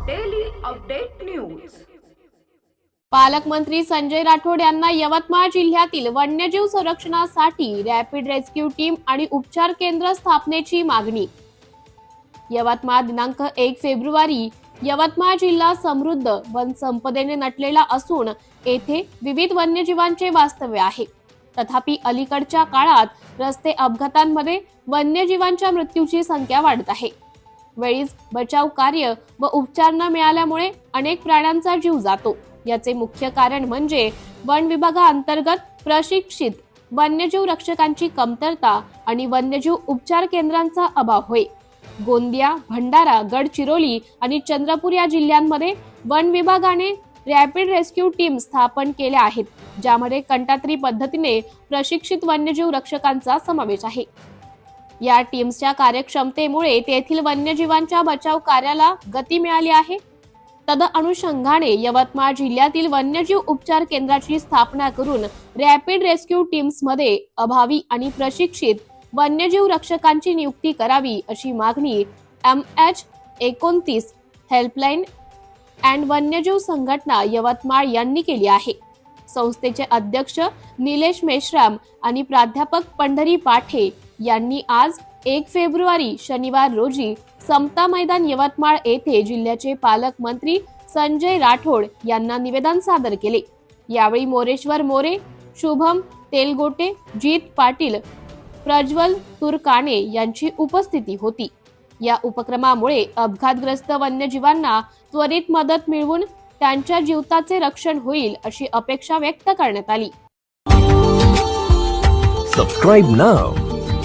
Update news पालकमंत्री संजय राठोड यांना यवतमाळ जिल्ह्यातील वन्यजीव संरक्षणासाठी रॅपिड रेस्क्यू टीम आणि उपचार केंद्र स्थापनेची मागणी. यवतमाळ दिनांक एक फेब्रुवारी यवतमाळ जिल्हा समृद्ध वन संपदेने नटलेला असून येथे विविध वन्यजीवांचे वास्तव्य आहे. तथापि अलीकडच्या काळात रस्ते अपघातांमध्ये वन्यजीवांच्या मृत्यूची संख्या वाढत आहे. वेळीच बचाव कार्य व उपचार न मिळाल्यामुळे अनेक प्राण्यांचा जीव जातो. याचे मुख्य कारण म्हणजे वन विभागाअंतर्गत प्रशिक्षित वन्यजीव रक्षकांची कमतरता आणि वन्यजीव उपचार केंद्रांचा अभाव होय. गोंदिया भंडारा गडचिरोली आणि चंद्रपूर या जिल्ह्यांमध्ये वन विभागाने रॅपिड रेस्क्यू टीम स्थापन केल्या आहेत ज्यामध्ये कंटात्री पद्धतीने प्रशिक्षित वन्यजीव रक्षकांचा समावेश आहे. या टीम्सच्या कार्यक्षमतेमुळे तेथील वन्यजीवांच्या बचाव कार्याला गती मिळाली आहे. तद अनुषंगाने यवतमाळ जिल्ह्यातील वन्यजीव उपचार केंद्राची स्थापना करून रॅपिड रेस्क्यू टीम्समध्ये अभावी आणि प्रशिक्षित वन्यजीव रक्षकांची नियुक्ती करावी अशी मागणी एम एच एकोणतीस हेल्पलाईन अँड वन्यजीव संघटना यवतमाळ यांनी केली आहे. संस्थेचे अध्यक्ष निलेश मेश्राम आणि प्राध्यापक पंढरी पाठे यांनी आज एक फेब्रुवारी शनिवार रोजी समता मैदान यवतमाळ येथे जिल्ह्याचे पालकमंत्री संजय राठोड यांना निवेदन सादर केले. यावेळी मोरेश्वर मोरे शुभम तेलगोटे जीत पाटील प्रज्वल तुरकाणे यांची उपस्थिती होती. या उपक्रमामुळे अपघातग्रस्त वन्यजीवांना त्वरित मदत मिळवून त्यांच्या जीवताचे रक्षण होईल अशी अपेक्षा व्यक्त करण्यात आली. सबस्क्राईब नाव